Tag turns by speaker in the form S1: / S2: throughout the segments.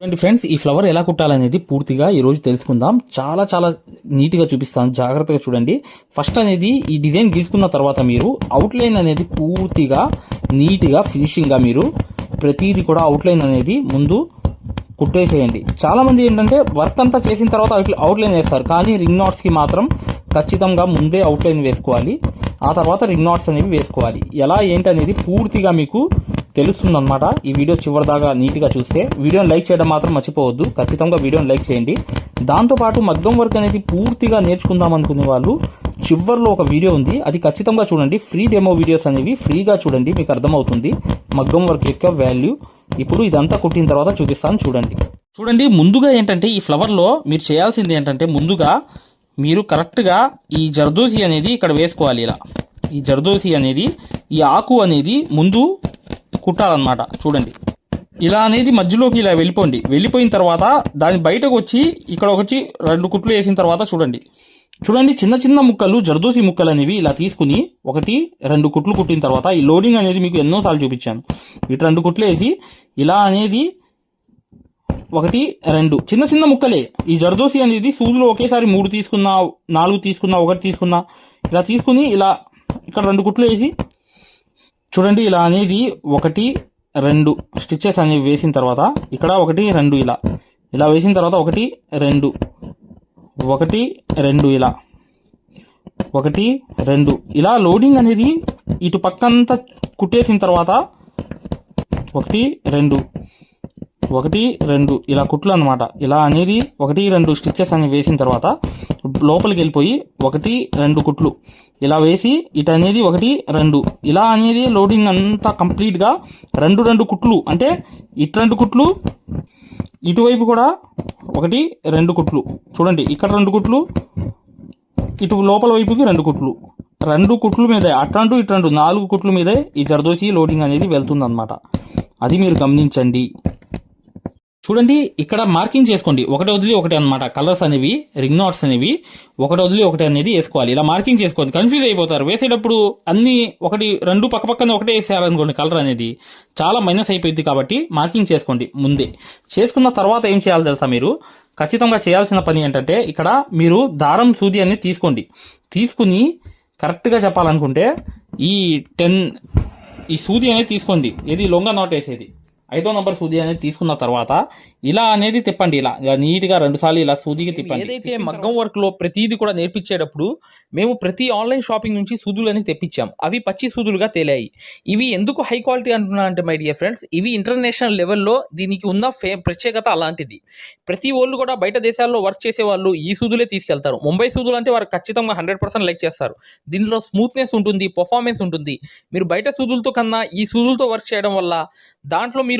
S1: చూడండి ఫ్రెండ్స్ ఈ ఫ్లవర్ ఎలా కుట్టాలనేది పూర్తిగా ఈరోజు తెలుసుకుందాం. చాలా చాలా నీట్గా చూపిస్తాను. జాగ్రత్తగా చూడండి. ఫస్ట్ అనేది ఈ డిజైన్ గీసుకున్న తర్వాత మీరు అవుట్లైన్ అనేది పూర్తిగా నీట్గా ఫినిషింగ్గా మీరు ప్రతిదీ కూడా అవుట్లైన్ అనేది ముందు కుట్టేసేయండి. చాలా మంది ఏంటంటే వర్క్ అంతా చేసిన తర్వాత అవుట్లైన్ వేస్తారు. కానీ రింగ్ నాట్స్కి మాత్రం ఖచ్చితంగా ముందే అవుట్లైన్ వేసుకోవాలి. ఆ తర్వాత రింగ్ నాట్స్ అనేవి వేసుకోవాలి. ఎలా ఏంటనేది పూర్తిగా మీకు తెలుస్తుందన్నమాట. ఈ వీడియో చివరి దాకా నీట్గా చూస్తే వీడియోని లైక్ చేయడం మాత్రం మర్చిపోవద్దు. ఖచ్చితంగా వీడియోని లైక్ చేయండి. దాంతోపాటు మగ్గం వర్క్ అనేది పూర్తిగా నేర్చుకుందాం అనుకునే వాళ్ళు చివరిలో ఒక వీడియో ఉంది. అది ఖచ్చితంగా చూడండి. ఫ్రీ డెమో వీడియోస్ అనేవి ఫ్రీగా చూడండి. మీకు అర్థమవుతుంది. మగ్గం వర్క్ యొక్క వాల్యూ. ఇప్పుడు ఇదంతా కుట్టిన తర్వాత చూపిస్తాను. చూడండి. చూడండి ముందుగా ఏంటంటే ఈ ఫ్లవర్లో మీరు చేయాల్సింది ఏంటంటే ముందుగా మీరు కరెక్ట్గా ఈ జర్దోసి అనేది ఇక్కడ వేసుకోవాలి ఇలా. ఈ జర్దోసి అనేది ఈ ఆకు అనేది ముందు కుట్టాలన్నమాట. చూడండి. ఇలా అనేది మధ్యలోకి ఇలా వెళ్ళిపోండి. వెళ్ళిపోయిన తర్వాత దాని బయటకు వచ్చి ఇక్కడ వచ్చి రెండు కుట్లు వేసిన తర్వాత చూడండి. చూడండి చిన్న చిన్న ముక్కలు జర్దోసి ముక్కలు అనేవి ఇలా తీసుకుని ఒకటి రెండు కుట్లు కుట్టిన తర్వాత ఈ లోడింగ్ అనేది మీకు ఎన్నోసార్లు చూపించాను. ఇటు రెండు కుట్లు వేసి ఇలా అనేది ఒకటి రెండు. చిన్న చిన్న ముక్కలే. ఈ జర్దోసి అనేది సూదులో ఒకేసారి మూడు తీసుకున్నా నాలుగు తీసుకున్నా ఒకటి తీసుకున్నా. ఇలా తీసుకుని ఇలా ఇక్కడ రెండు కుట్లు వేసి చూడండి ఇలా అనేది ఒకటి రెండు స్టిచ్చెస్ అనేవి వేసిన తర్వాత ఇక్కడ ఒకటి రెండు ఇలా. ఇలా వేసిన తర్వాత ఒకటి రెండు. ఒకటి రెండు ఇలా. ఒకటి రెండు. ఇలా లోడింగ్ అనేది ఇటు పక్కంతా కుట్టేసిన తర్వాత ఒకటి రెండు. ఒకటి రెండు. ఇలా కుట్లు అనమాట ఇలా అనేది ఒకటి రెండు స్టిచ్చెస్ అని వేసిన తర్వాత లోపలికి వెళ్ళిపోయి ఒకటి రెండు కుట్లు. ఇలా వేసి ఇటు అనేది ఒకటి రెండు. ఇలా అనేది లోడింగ్ అంతా కంప్లీట్గా రెండు రెండు కుట్లు. అంటే ఇటు రెండు కుట్లు ఇటువైపు కూడా ఒకటి రెండు కుట్లు. చూడండి ఇక్కడ రెండు కుట్లు ఇటు లోపల వైపుకి రెండు కుట్లు. రెండు కుట్లు మీదే అటు ఇటు రెండు. నాలుగు కుట్ల మీదే ఈ జర్దోసి లోడింగ్ అనేది వెళ్తుందన్నమాట. అది మీరు గమనించండి. చూడండి ఇక్కడ మార్కింగ్ చేసుకోండి. ఒకటి వదిలి ఒకటి అన్నమాట. కలర్స్ అనేవి రింగ్ నాట్స్ అనేవి ఒకటి వదిలి ఒకటి అనేది వేసుకోవాలి. ఇలా మార్కింగ్ చేసుకోండి. కన్ఫ్యూజ్ అయిపోతారు. వేసేటప్పుడు అన్ని ఒకటి రెండు పక్క పక్కన ఒకటే వేసేయాలనుకోండి కలర్ అనేది. చాలా మైనస్ అయిపోయింది కాబట్టి మార్కింగ్ చేసుకోండి ముందే. చేసుకున్న తర్వాత ఏం చేయాలి తెలుసా మీరు? ఖచ్చితంగా చేయాల్సిన పని ఏంటంటే ఇక్కడ మీరు దారం సూది అనేది తీసుకోండి. తీసుకుని కరెక్ట్గా చెప్పాలనుకుంటే ఈ టెన్ ఈ సూది అనేది తీసుకోండి. ఏది లొంగ నాట్ వేసేది. ఐదో నంబర్ సూది అనేది తీసుకున్న తర్వాత ఇలా అనేది తిప్పండి ఇలా నీట్గా రెండు సార్లు ఇలా సూదికి తిప్పండి.
S2: ఏదైతే మగ్గం వర్క్లో ప్రతిదీ కూడా నేర్పించేటప్పుడు మేము ప్రతి ఆన్లైన్ షాపింగ్ నుంచి సూదులని తెప్పించాం. అవి పచ్చి సూదులుగా తేలాయి. ఇవి ఎందుకు హై క్వాలిటీ అంటున్నా అంటే మై డియర్ ఫ్రెండ్స్ ఇవి ఇంటర్నేషనల్ లెవెల్లో దీనికి ఉన్న ఫే ప్రత్యేకత అలాంటిది. ప్రతి వాళ్ళు కూడా బయట దేశాల్లో వర్క్ చేసే వాళ్ళు ఈ సూదులే తీసుకెళ్తారు. ముంబై సూదులు అంటే వారు ఖచ్చితంగా హండ్రెడ్ పర్సెంట్ లైక్ చేస్తారు. దీనిలో స్మూత్నెస్ ఉంటుంది పర్ఫార్మెన్స్ ఉంటుంది. మీరు బయట సూదులతో కన్నా ఈ సూదులతో వర్క్ చేయడం వల్ల దాంట్లో మీరు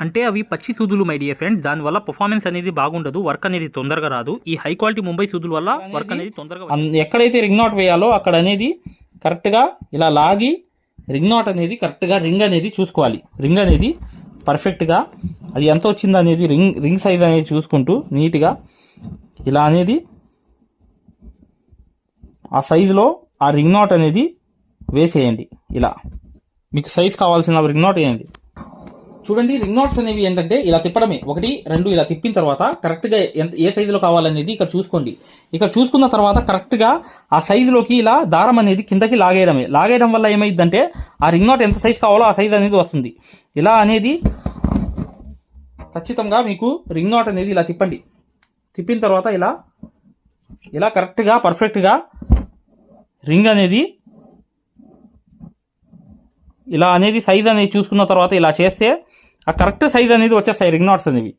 S1: అంటే అవి పచ్చి సూదులు మై డియర్ ఫ్రెండ్స్ దానివల్ల పర్ఫార్మెన్స్ అనేది బాగుండదు వర్క్ అనేది తొందరగా రాదు. ఈ హై క్వాలిటీ ముంబై సూదుల వల్ల వర్క్ అనేది తొందరగా ఎక్కడైతే రింగ్ నాట్ వేయాలో అక్కడ అనేది కరెక్ట్గా ఇలా లాగి రింగ్ నాట్ అనేది కరెక్ట్గా రింగ్ అనేది చూసుకోవాలి. రింగ్ అనేది పర్ఫెక్ట్గా అది ఎంత వచ్చింది అనేది రింగ్ రింగ్ సైజ్ అనేది చూసుకుంటూ నీట్గా ఇలా అనేది ఆ సైజులో ఆ రింగ్ నాట్ అనేది వేసేయండి. ఇలా. మీకు సైజ్ కావాల్సిన రింగ్ నాట్ వేయండి. చూడండి రింగ్ నోట్స్ అనేవి ఏంటంటే ఇలా తిప్పడమే. ఒకటి రెండు ఇలా తిప్పిన తర్వాత కరెక్ట్గా ఎంత ఏ సైజులో కావాలనేది ఇక్కడ చూసుకోండి. ఇక్కడ చూసుకున్న తర్వాత కరెక్ట్గా ఆ సైజులోకి ఇలా దారం అనేది కిందకి లాగేయడమే. లాగేయడం వల్ల ఏమైందంటే ఆ రింగ్ నోట్ ఎంత సైజ్ కావాలో ఆ సైజ్ అనేది వస్తుంది. ఇలా అనేది ఖచ్చితంగా మీకు రింగ్ నాట్ అనేది ఇలా తిప్పండి. తిప్పిన తర్వాత ఇలా ఇలా కరెక్ట్గా పర్ఫెక్ట్గా రింగ్ అనేది ఇలా అనేది సైజ్ అనేది చూసుకున్న తర్వాత ఇలా చేస్తే ఆ కరెక్ట్ సైజ్ అనేది వచ్చేస్తాయి రింగ్ నాట్స్ అనేవి.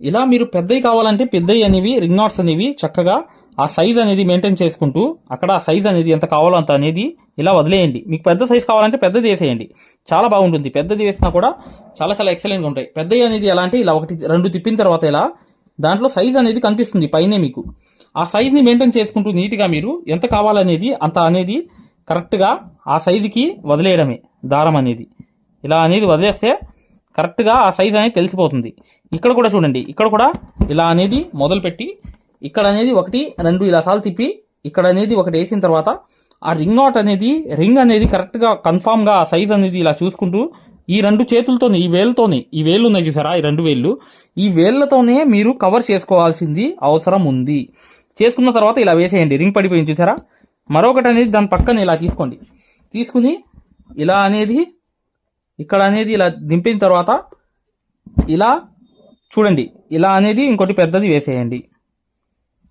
S1: ఇలా మీరు పెద్దవి కావాలంటే పెద్దవి అనేవి రింగ్ నాట్స్ అనేవి చక్కగా ఆ సైజ్ అనేది మెయింటైన్ చేసుకుంటూ అక్కడ ఆ సైజ్ అనేది ఎంత కావాలో అంత అనేది ఇలా వదిలేయండి. మీకు పెద్ద సైజ్ కావాలంటే పెద్దది వేసేయండి. చాలా బాగుంటుంది. పెద్దది వేసినా కూడా చాలా చాలా ఎక్సలెంట్గా ఉంటాయి. పెద్దవి అనేది ఎలా అంటే ఇలా ఒకటి రెండు తిప్పిన తర్వాత ఇలా దాంట్లో సైజ్ అనేది కనిపిస్తుంది పైనే మీకు. ఆ సైజ్ని మెయింటైన్ చేసుకుంటూ నీట్గా మీరు ఎంత కావాలనేది అంత అనేది కరెక్ట్గా ఆ సైజుకి వదిలేయడమే దారం అనేది. ఇలా అనేది వదిలేస్తే కరెక్ట్గా ఆ సైజ్ అనేది తెలిసిపోతుంది. ఇక్కడ కూడా చూడండి ఇక్కడ కూడా ఇలా అనేది మొదలుపెట్టి ఇక్కడ అనేది ఒకటి రెండు ఇలా సార్లు తిప్పి ఇక్కడ అనేది ఒకటి వేసిన తర్వాత ఆ రింగ్ నాట్ అనేది రింగ్ అనేది కరెక్ట్గా కన్ఫామ్గా ఆ సైజ్ అనేది ఇలా చూసుకుంటూ ఈ రెండు చేతులతోనే ఈ వేలుతోనే ఈ వేళ్ళు ఉన్నాయి చూసారా ఈ రెండు వేళ్ళు ఈ వేళ్ళతోనే మీరు కవర్ చేసుకోవాల్సింది అవసరం ఉంది. చేసుకున్న తర్వాత ఇలా వేసేయండి రింగ్ పడిపోయింది చూసారా? మరొకటి అనేది దాని పక్కన ఇలా తీసుకోండి. తీసుకుని ఇలా అనేది ఇక్కడ అనేది ఇలా దింపిన తర్వాత ఇలా చూడండి ఇలా అనేది ఇంకోటి పెద్దది వేసేయండి.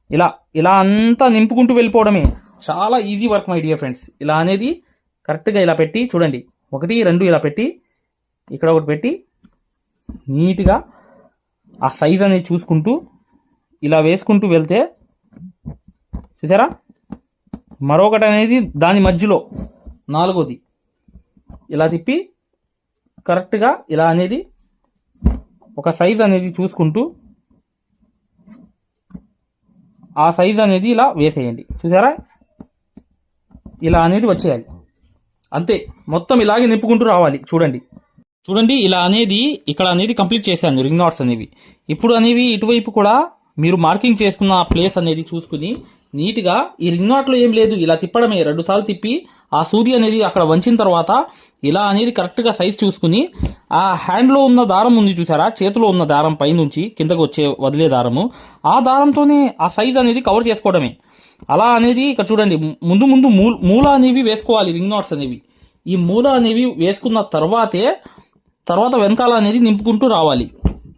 S1: ఇలా ఇలా అంతా నింపుకుంటూ వెళ్ళిపోవడమే. చాలా easy work my dear friends ఇలా అనేది కరెక్ట్గా ఇలా పెట్టి చూడండి. ఒకటి రెండు ఇలా పెట్టి ఇక్కడ ఒకటి పెట్టి నీట్గా ఆ సైజ్ అనేది చూసుకుంటూ ఇలా వేసుకుంటూ వెళ్తే చూసారా? మరొకటి అనేది దాని మధ్యలో. నాలుగోది. ఇలా తిప్పి కరెక్ట్గా ఇలా అనేది ఒక సైజ్ అనేది చూసుకుంటూ ఆ సైజ్ అనేది ఇలా వేసేయండి. చూసారా? ఇలా అనేది వచ్చేయాలి. అంతే. మొత్తం ఇలాగే నింపుకుంటూ రావాలి. చూడండి. చూడండి ఇలా అనేది ఇక్కడ అనేది కంప్లీట్ చేశాను రింగ్ నాట్స్ అనేవి. ఇప్పుడు అనేవి ఇటువైపు కూడా మీరు మార్కింగ్ చేసుకున్న ఆ ప్లేస్ అనేది చూసుకుని నీట్గా ఈ రింగ్ నాట్లో ఏం లేదు ఇలా తిప్పడమే. రెండుసార్లు తిప్పి ఆ సూది అనేది అక్కడ వంచిన తర్వాత ఇలా అనేది కరెక్ట్గా సైజ్ చూసుకుని ఆ హ్యాండ్లో ఉన్న దారం ఉంది చూసారా? చేతిలో ఉన్న దారం పైనుంచి కిందకు వచ్చే వదిలే దారము. ఆ దారంతోనే ఆ సైజ్ అనేది కవర్ చేసుకోవడమే. అలా అనేది ఇక్కడ చూడండి ముందు ముందు మూల మూల అనేవి వేసుకోవాలి రింగ్ నాట్స్ అనేవి. ఈ మూల అనేవి వేసుకున్న తర్వాతే తర్వాత వెనకాల అనేది నింపుకుంటూ రావాలి.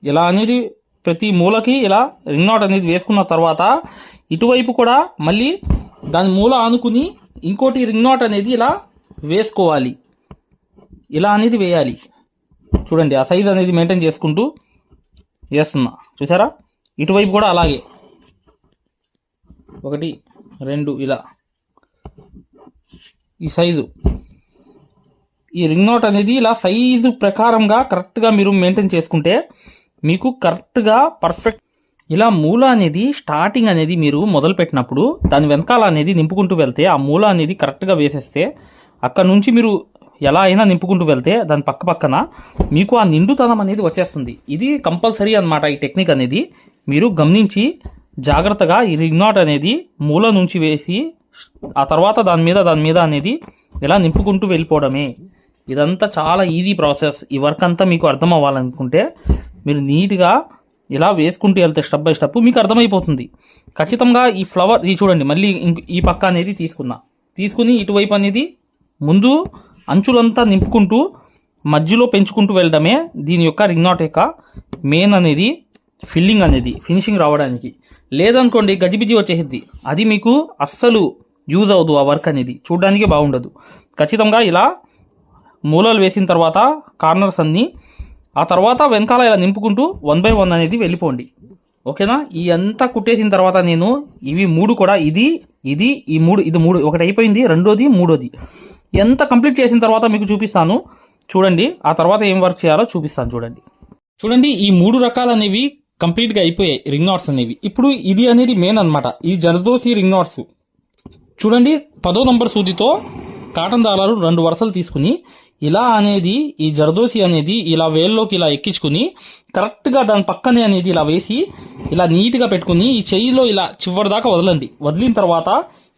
S1: ఇలా అనేది ప్రతి మూలకి ఇలా రింగ్ నాట్ అనేది వేసుకున్న తర్వాత ఇటువైపు కూడా మళ్ళీ దాని మూల ఆనుకుని ఇంకోటి రింగ్ నాట్ అనేది ఇలా వేసుకోవాలి. ఇలా అనేది వేయాలి. చూడండి ఆ సైజ్ అనేది మెయింటైన్ చేసుకుంటూ వేస్తున్నా. చూసారా? ఇటువైపు కూడా అలాగే. ఒకటి రెండు ఇలా. ఈ సైజు ఈ రింగ్ నోట్ అనేది ఇలా సైజు ప్రకారంగా కరెక్ట్గా మీరు మెయింటైన్ చేసుకుంటే మీకు కరెక్ట్గా పర్ఫెక్ట్ ఇలా మూల అనేది స్టార్టింగ్ అనేది మీరు మొదలు పెట్టినప్పుడు దాని వెనకాల అనేది నింపుకుంటూ వెళ్తే ఆ మూల అనేది కరెక్ట్గా వేసేస్తే అక్కడ నుంచి మీరు ఎలా అయినా నింపుకుంటూ వెళ్తే దాని పక్క పక్కన మీకు ఆ నిండుతనం అనేది వచ్చేస్తుంది. ఇది కంపల్సరీ అన్నమాట ఈ టెక్నిక్ అనేది. మీరు గమనించి జాగ్రత్తగా ఈ రింగ్ నాట్ అనేది మూల నుంచి వేసి ఆ తర్వాత దాని మీద దాని మీద అనేది ఇలా నింపుకుంటూ వెళ్ళిపోవడమే. ఇదంతా చాలా ఈజీ ప్రాసెస్ ఈ వర్క్ అంతా మీకు అర్థం అవ్వాలనుకుంటే మీరు నీట్గా ఇలా వేసుకుంటూ వెళ్తే స్టెప్ బై స్టెప్ మీకు అర్థమైపోతుంది. ఖచ్చితంగా ఈ ఫ్లవర్ ఇది చూడండి మళ్ళీ ఇంక- ఈ పక్క అనేది తీసుకున్నా. తీసుకుని ఇటువైపు అనేది ముందు అంచులంతా నింపుకుంటూ మధ్యలో పెంచుకుంటూ వెళ్ళడమే దీని యొక్క రింగ్ నాట్ యొక్క మెయిన్ అనేది ఫిల్లింగ్ అనేది ఫినిషింగ్ రావడానికి. లేదనుకోండి గజిబిజి వచ్చేసిద్ది. అది మీకు అస్సలు యూజ్ అవ్వదు ఆ వర్క్ అనేది. చూడడానికి బాగుండదు. ఖచ్చితంగా ఇలా మూలలు వేసిన తర్వాత కార్నర్స్ అన్నీ ఆ తర్వాత వెనకాల ఇలా నింపుకుంటూ వన్ బై వన్ అనేది వెళ్ళిపోండి. ఓకేనా? ఈ అంతా కుట్టేసిన తర్వాత నేను ఇవి మూడు కూడా ఇది ఇది ఈ మూడు ఇది మూడు ఒకటి అయిపోయింది రెండోది మూడోది. ఎంత కంప్లీట్ చేసిన తర్వాత మీకు చూపిస్తాను. చూడండి ఆ తర్వాత ఏం వర్క్ చేయాలో చూపిస్తాను చూడండి. చూడండి ఈ మూడు రకాలు అనేవి కంప్లీట్గా అయిపోయాయి రింగ్ నాట్స్ అనేవి. ఇప్పుడు ఇది అనేది మెయిన్ అన్నమాట. ఈ జరదోసి రింగ్ నాట్స్ చూడండి పదో నంబర్ సూదితో కాటన్ దారాలు రెండు వరుసలు తీసుకుని ఇలా అనేది ఈ జరదోసి అనేది ఇలా వేల్లోకి ఇలా ఎక్కించుకుని కరెక్ట్గా దాని పక్కనే అనేది ఇలా వేసి ఇలా నీట్గా పెట్టుకుని ఈ చెయ్యిలో ఇలా చివరి దాకా వదలండి. వదిలిన తర్వాత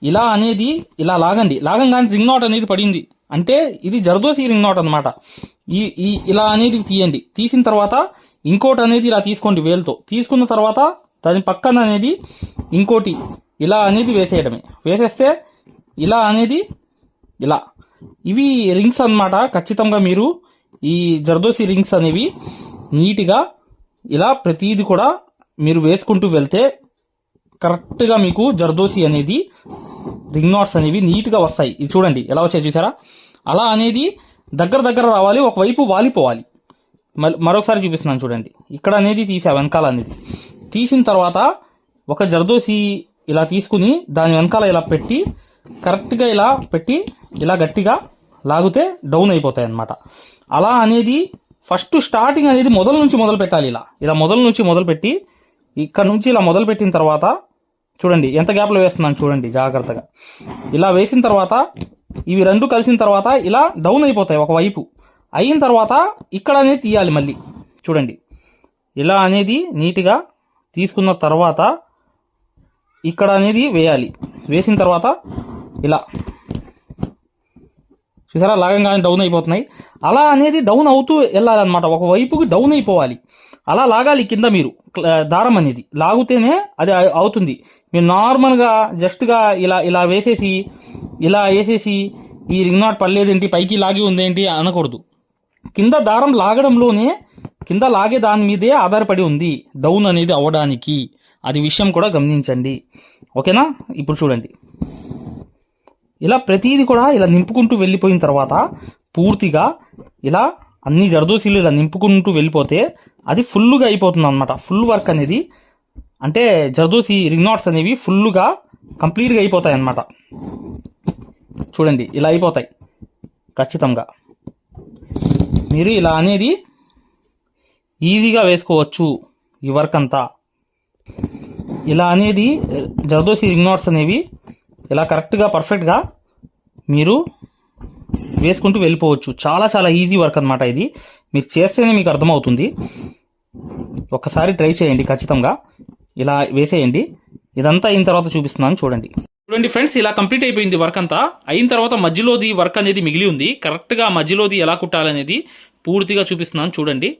S1: ఇలా అనేది ఇలా లాగండి. లాగంగానే రింగ్ నాట్ అనేది పడింది. అంటే ఇది జరదోసి రింగ్ నాట్ అనమాట ఈ ఈ ఇలా అనేది తీయండి. తీసిన తర్వాత ఇంకోటి అనేది ఇలా తీసుకోండి వేలుతో. తీసుకున్న తర్వాత దాని పక్కన అనేది ఇంకోటి ఇలా అనేది వేసేయడమే. వేసేస్తే ఇలా అనేది ఇలా ఇవి రింగ్స్ అన్నమాట. ఖచ్చితంగా మీరు ఈ జర్దోసి రింగ్స్ అనేవి నీట్గా ఇలా ప్రతిదీ కూడా మీరు వేసుకుంటూ వెళ్తే కరెక్ట్గా మీకు జర్దోసి అనేది రింగ్ నాట్స్ అనేవి నీట్గా వస్తాయి. ఇది చూడండి ఎలా వచ్చాయి చూసారా? అలా అనేది దగ్గర దగ్గర రావాలి ఒకవైపు వాలిపోవాలి. మరొకసారి చూపిస్తున్నాను చూడండి. ఇక్కడ అనేది తీసా వెనకాల అనేది. తీసిన తర్వాత ఒక జర్దోసి ఇలా తీసుకుని దాని వెనకాల ఇలా పెట్టి కరెక్ట్గా ఇలా పెట్టి ఇలా గట్టిగా లాగితే డౌన్ అయిపోతాయి అన్నమాట. అలా అనేది ఫస్ట్ స్టార్టింగ్ అనేది మొదల నుంచి మొదలు పెట్టాలి ఇలా. ఇలా మొదల నుంచి మొదలుపెట్టి ఇక్కడ నుంచి ఇలా మొదలు పెట్టిన తర్వాత చూడండి ఎంత గ్యాప్లో వేస్తున్నాను చూడండి జాగ్రత్తగా. ఇలా వేసిన తర్వాత ఇవి రెండు కలిసిన తర్వాత ఇలా డౌన్ అయిపోతాయి ఒకవైపు అయిన తర్వాత ఇక్కడ అనేది తీయాలి మళ్ళీ. చూడండి ఇలా అనేది నీట్గా తీసుకున్న తర్వాత ఇక్కడ అనేది వేయాలి. వేసిన తర్వాత ఇలా. చూసారా? లాగంగానే డౌన్ అయిపోతున్నాయి. అలా అనేది డౌన్ అవుతూ వెళ్ళాలన్నమాట. ఒక వైపుకి డౌన్ అయిపోవాలి. అలా లాగాలి కింద మీరు దారం అనేది. లాగితేనే అది అవుతుంది. మీరు నార్మల్గా జస్ట్గా ఇలా ఇలా వేసేసి ఇలా వేసేసి ఈ రింగ్ నాట్ పర్లేదేంటి పైకి లాగి ఉందేంటి? అనకూడదు. కింద దారం లాగడంలోనే కింద లాగే దాని మీదే ఆధారపడి ఉంది డౌన్ అనేది అవ్వడానికి అది విషయం కూడా గమనించండి. ఓకేనా? ఇప్పుడు చూడండి. ఇలా ప్రతీది కూడా ఇలా నింపుకుంటూ వెళ్ళిపోయిన తర్వాత పూర్తిగా ఇలా అన్ని జర్దోసీలు ఇలా నింపుకుంటూ వెళ్ళిపోతే అది ఫుల్గా అయిపోతుంది అనమాట ఫుల్ వర్క్ అనేది అంటే జర్దోసి రింగ్నాట్స్ అనేవి ఫుల్గా కంప్లీట్గా అయిపోతాయి అన్నమాట చూడండి ఇలా అయిపోతాయి. ఖచ్చితంగా. మీరు ఇలా అనేది ఈజీగా వేసుకోవచ్చు ఈ వర్క్ అంతా. ఇలా అనేది జర్దోసి రింగ్నాట్స్ అనేవి ఇలా కరెక్ట్గా పర్ఫెక్ట్గా మీరు వేసుకుంటూ వెళ్ళిపోవచ్చు. చాలా చాలా ఈజీ వర్క్ అనమాట ఇది. మీరు చేస్తేనే మీకు అర్థమవుతుంది. ఒక్కసారి ట్రై చేయండి ఖచ్చితంగా. ఇలా వేసేయండి. ఇదంతా అయిన తర్వాత చూపిస్తున్నాను. చూడండి. చూడండి ఫ్రెండ్స్ ఇలా కంప్లీట్ అయిపోయింది వర్క్ అంతా. అయిన తర్వాత మధ్యలోది వర్క్ అనేది మిగిలి ఉంది. కరెక్ట్గా మధ్యలోది ఎలా కుట్టాలనేది పూర్తిగా చూపిస్తున్నాను. చూడండి.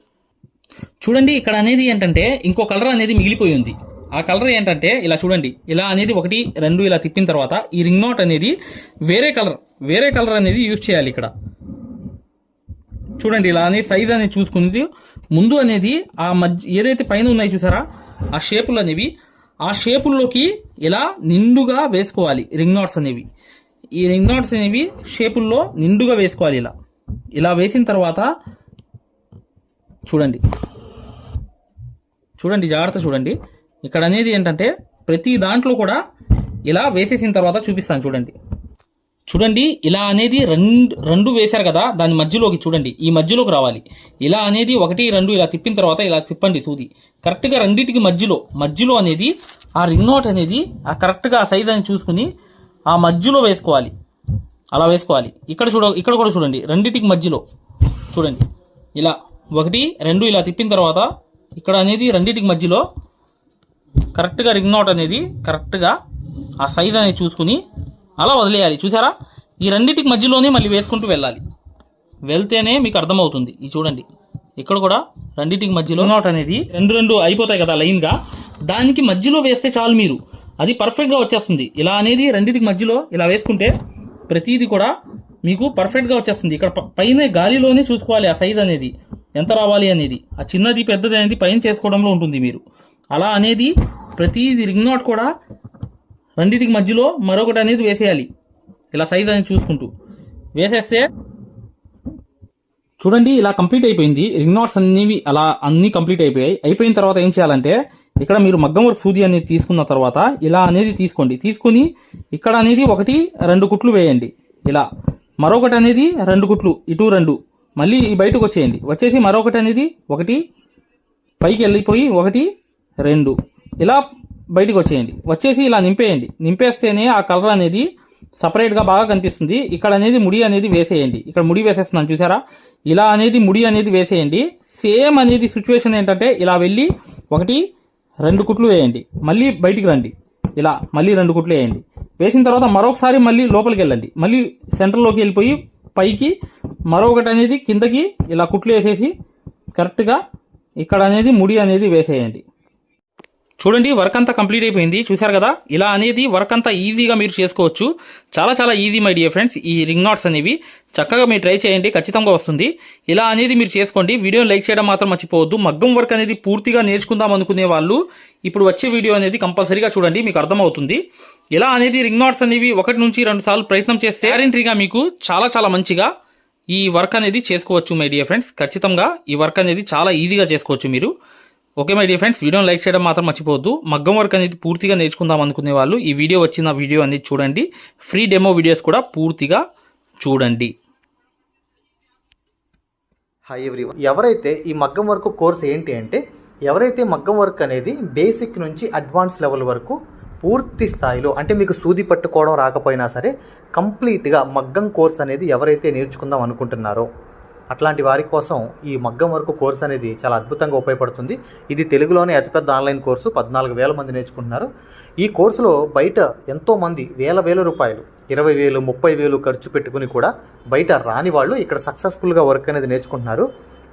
S1: చూడండి ఇక్కడ అనేది ఏంటంటే ఇంకో కలర్ అనేది మిగిలిపోయి ఉంది. ఆ కలర్ ఏంటంటే ఇలా చూడండి ఇలా అనేది ఒకటి రెండు ఇలా తిప్పిన తర్వాత ఈ రింగ్ నోట్ అనేది వేరే కలర్ వేరే కలర్ అనేది యూజ్ చేయాలి ఇక్కడ. చూడండి ఇలా అనేది సైజ్ అనేది చూసుకుంది. ముందు అనేది ఆ మధ్య ఏదైతే పైన ఉన్నాయి చూసారా ఆ షేపులు అనేవి ఆ షేపుల్లోకి ఇలా నిండుగా వేసుకోవాలి రింగ్ నాట్స్ అనేవి. ఈ రింగ్ నాట్స్ అనేవి షేపుల్లో నిండుగా వేసుకోవాలి ఇలా. ఇలా వేసిన తర్వాత చూడండి. చూడండి జాగ్రత్త చూడండి. ఇక్కడ అనేది ఏంటంటే ప్రతి దాంట్లో కూడా ఇలా వేసేసిన తర్వాత చూపిస్తాను చూడండి. చూడండి ఇలా అనేది రెండు రెండు వేశారు కదా దాని మధ్యలోకి చూడండి. ఈ మధ్యలోకి రావాలి. ఇలా అనేది ఒకటి రెండు ఇలా తిప్పిన తర్వాత ఇలా తిప్పండి సూది. కరెక్ట్గా రెండింటికి మధ్యలో మధ్యలో అనేది ఆ రింగ్ నోట్ అనేది ఆ కరెక్ట్గా ఆ సైజ్ అని చూసుకుని ఆ మధ్యలో వేసుకోవాలి. అలా వేసుకోవాలి. ఇక్కడ చూడ ఇక్కడ కూడా చూడండి. రెండింటికి మధ్యలో. చూడండి. ఇలా ఒకటి రెండు ఇలా తిప్పిన తర్వాత ఇక్కడ అనేది రెండింటికి మధ్యలో కరెక్ట్గా రింగ్ నాట్ అనేది కరెక్ట్గా ఆ సైజ్ అనేది చూసుకుని అలా వదిలేయాలి. చూసారా? ఈ రెండింటికి మధ్యలోనే మళ్ళీ వేసుకుంటూ వెళ్ళాలి. వెళ్తేనే మీకు అర్థమవుతుంది. ఇది చూడండి. ఇక్కడ కూడా రెండింటికి మధ్యలో నాట్ అనేది రెండు రెండు అయిపోతాయి కదా లైన్గా. దానికి మధ్యలో వేస్తే చాలు మీరు. అది పర్ఫెక్ట్గా వచ్చేస్తుంది. ఇలా అనేది రెండింటికి మధ్యలో ఇలా వేసుకుంటే ప్రతిదీ కూడా మీకు పర్ఫెక్ట్గా వచ్చేస్తుంది. ఇక్కడ పైన గాలిలోనే చూసుకోవాలి ఆ సైజ్ అనేది. ఎంత రావాలి అనేది. ఆ చిన్నది పెద్దది అనేది పైన చేసుకోవడంలో ఉంటుంది మీరు. అలా అనేది ప్రతిది రింగ్ నాట్ కూడా రెండింటికి మధ్యలో మరొకటి అనేది వేసేయాలి. ఇలా సైజ్ అనేది చూసుకుంటూ. వేసేస్తే చూడండి ఇలా కంప్లీట్ అయిపోయింది. రింగ్ నాట్స్ అనేవి అలా అన్నీ కంప్లీట్ అయిపోయాయి. అయిపోయిన తర్వాత ఏం చేయాలంటే ఇక్కడ మీరు మగ్గం వర్క్ సూది అనేది తీసుకున్న తర్వాత ఇలా అనేది తీసుకోండి. తీసుకుని ఇక్కడ అనేది ఒకటి రెండు కుట్లు వేయండి. ఇలా మరొకటి అనేది రెండు కుట్లు ఇటు రెండు. మళ్ళీ బయటకు వచ్చేయండి. వచ్చేసి మరొకటి అనేది ఒకటి పైకి వెళ్ళిపోయి ఒకటి రెండు. ఇలా బయటకు వచ్చేయండి. వచ్చేసి ఇలా నింపేయండి. నింపేస్తేనే ఆ కలర్ అనేది సపరేట్గా బాగా కనిపిస్తుంది. ఇక్కడ అనేది ముడి అనేది వేసేయండి. ఇక్కడ ముడి వేసేస్తున్నాను చూసారా? ఇలా అనేది ముడి అనేది వేసేయండి. సేమ్ అనేది సిచ్యువేషన్ ఏంటంటే ఇలా వెళ్ళి ఒకటి రెండు కుట్లు వేయండి. మళ్ళీ బయటికి రండి. ఇలా మళ్ళీ రెండు కుట్లు వేయండి. వేసిన తర్వాత మరొకసారి మళ్ళీ లోపలికి వెళ్ళండి. మళ్ళీ సెంటర్లోకి వెళ్ళిపోయి పైకి మరొకటి అనేది కిందకి ఇలా కుట్లు వేసేసి కరెక్ట్గా ఇక్కడ అనేది ముడి అనేది వేసేయండి. చూడండి వర్క్ అంతా కంప్లీట్ అయిపోయింది. చూశారు కదా? ఇలా అనేది వర్క్ అంతా ఈజీగా మీరు చేసుకోవచ్చు. చాలా చాలా ఈజీ మై డియర్ ఫ్రెండ్స్ ఈ రింగ్ నాట్స్ అనేవి చక్కగా మీరు ట్రై చేయండి ఖచ్చితంగా వస్తుంది. ఇలా అనేది మీరు చేసుకోండి. వీడియోని లైక్ చేయడం మాత్రం మర్చిపోవద్దు. మగ్గం వర్క్ అనేది పూర్తిగా నేర్చుకుందాం అనుకునే వాళ్ళు ఇప్పుడు వచ్చే వీడియో అనేది కంపల్సరీగా చూడండి మీకు అర్థమవుతుంది. ఇలా అనేది రింగ్ నాట్స్ అనేవి ఒకటి నుంచి రెండు సార్లు ప్రయత్నం చేస్తే గ్యారెంటీగా మీకు చాలా చాలా మంచిగా ఈ వర్క్ అనేది చేసుకోవచ్చు మై డియర్ ఫ్రెండ్స్ ఖచ్చితంగా ఈ వర్క్ అనేది చాలా ఈజీగా చేసుకోవచ్చు మీరు. ఓకే మై డియర్ ఫ్రెండ్స్ వీడియోని లైక్ చేయడం మాత్రం మర్చిపోవద్దు. మగ్గం వర్క్ అనేది పూర్తిగా నేర్చుకుందాం అనుకునే వాళ్ళు ఈ వీడియో వచ్చిన వీడియో అనేది చూడండి. ఫ్రీ డెమో వీడియోస్ కూడా పూర్తిగా చూడండి.
S3: హాయ్ ఎవ్రీ ఎవరైతే ఈ మగ్గం వర్క్ కోర్స్ ఏంటి అంటే ఎవరైతే మగ్గం వర్క్ అనేది బేసిక్ నుంచి అడ్వాన్స్ లెవెల్ వరకు పూర్తి స్థాయిలో అంటే మీకు సూది పట్టుకోవడం రాకపోయినా సరే కంప్లీట్గా మగ్గం కోర్స్ అనేది ఎవరైతే నేర్చుకుందాం అనుకుంటున్నారో అట్లాంటి వారి కోసం ఈ మగ్గం వరకు కోర్స్ అనేది చాలా అద్భుతంగా ఉపయోగపడుతుంది. ఇది తెలుగులోనే అతిపెద్ద ఆన్లైన్ కోర్సు. పద్నాలుగు వేల మంది నేర్చుకుంటున్నారు. ఈ కోర్సులో బయట ఎంతోమంది వేల వేల రూపాయలు ఇరవై వేలు ముప్పై వేలు ఖర్చు పెట్టుకుని కూడా బయట రాని వాళ్ళు ఇక్కడ సక్సెస్ఫుల్గా వర్క్ అనేది నేర్చుకుంటున్నారు.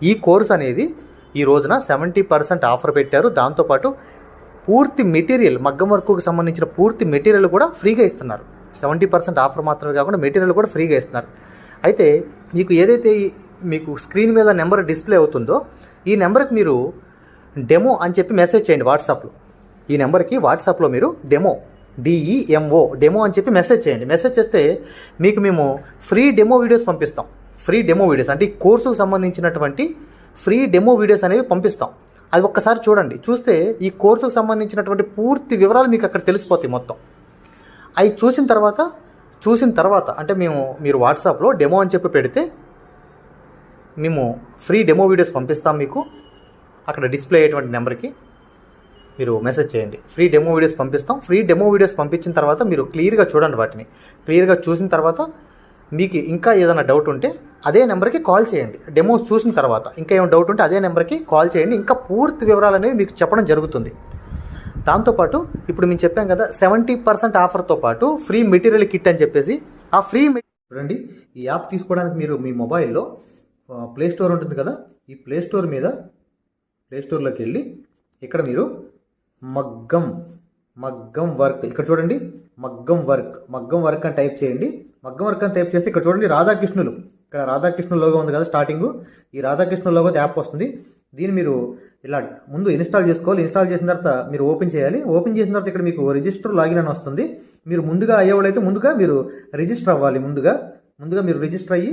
S3: ఈ కోర్స్ అనేది ఈ రోజున సెవెంటీ పర్సెంట్ ఆఫర్ పెట్టారు. దాంతోపాటు పూర్తి మెటీరియల్ మగ్గం వర్క్కు సంబంధించిన పూర్తి మెటీరియల్ కూడా ఫ్రీగా ఇస్తున్నారు. సెవెంటీ పర్సెంట్ ఆఫర్ మాత్రమే కాకుండా మెటీరియల్ కూడా ఫ్రీగా ఇస్తున్నారు. అయితే మీకు ఏదైతే మీకు స్క్రీన్ మీద నెంబర్ డిస్ప్లే అవుతుందో ఈ నెంబర్కి మీరు డెమో అని చెప్పి మెసేజ్ చేయండి వాట్సాప్లో. ఈ నెంబర్కి వాట్సాప్లో మీరు డెమో డిఈఎంఓ డెమో అని చెప్పి మెసేజ్ చేయండి. మెసేజ్ చేస్తే మీకు మేము ఫ్రీ డెమో వీడియోస్ పంపిస్తాం. ఫ్రీ డెమో వీడియోస్ అంటే ఈ కోర్సుకు సంబంధించినటువంటి ఫ్రీ డెమో వీడియోస్ అనేవి పంపిస్తాం. అది ఒక్కసారి చూడండి. చూస్తే ఈ కోర్సుకు సంబంధించినటువంటి పూర్తి వివరాలు మీకు అక్కడ తెలిసిపోతాయి మొత్తం. అవి చూసిన తర్వాత చూసిన తర్వాత అంటే మేము మీరు వాట్సాప్లో డెమో అని చెప్పి పెడితే మేము ఫ్రీ డెమో వీడియోస్ పంపిస్తాం మీకు. అక్కడ డిస్ప్లే అయ్యేటువంటి నెంబర్కి మీరు మెసేజ్ చేయండి. ఫ్రీ డెమో వీడియోస్ పంపిస్తాం. ఫ్రీ డెమో వీడియోస్ పంపించిన తర్వాత మీరు క్లియర్గా చూడండి వాటిని. క్లియర్గా చూసిన తర్వాత మీకు ఇంకా ఏదైనా డౌట్ ఉంటే అదే నెంబర్కి కాల్ చేయండి. డెమోస్ చూసిన తర్వాత ఇంకా ఏమైనా డౌట్ ఉంటే అదే నెంబర్కి కాల్ చేయండి. ఇంకా పూర్తి వివరాలు అనేవి మీకు చెప్పడం జరుగుతుంది. దాంతోపాటు ఇప్పుడు మేము చెప్పాం కదా సెవెంటీ పర్సెంట్ ఆఫర్తో పాటు ఫ్రీ మెటీరియల్ కిట్ అని చెప్పేసి ఆ ఫ్రీ చూడండి ఈ యాప్ తీసుకోవడానికి మీరు మీ మొబైల్లో ప్లే స్టోర్ ఉంటుంది కదా? ఈ ప్లే స్టోర్ మీద ప్లే స్టోర్లోకి వెళ్ళి ఇక్కడ మీరు మగ్గం మగ్గం వర్క్ ఇక్కడ చూడండి మగ్గం వర్క్ మగ్గం వర్క్ అని టైప్ చేయండి. మగ్గం వర్క్ అని టైప్ చేస్తే ఇక్కడ చూడండి రాధాకృష్ణులు. ఇక్కడ రాధాకృష్ణుల లోగో ఉంది కదా స్టార్టింగ్ ఈ రాధాకృష్ణుల లోగో యాప్ వస్తుంది. దీన్ని మీరు ఇలా ముందు ఇన్స్టాల్ చేసుకోవాలి. ఇన్స్టాల్ చేసిన తర్వాత మీరు ఓపెన్ చేయాలి. ఓపెన్ చేసిన తర్వాత ఇక్కడ మీకు రిజిస్టర్ లాగిన్ అని వస్తుంది. మీరు ముందుగా అయ్యేవాళ్ళైతే ముందుగా మీరు రిజిస్టర్ అవ్వాలి. ముందుగా ముందుగా మీరు రిజిస్టర్ అయ్యి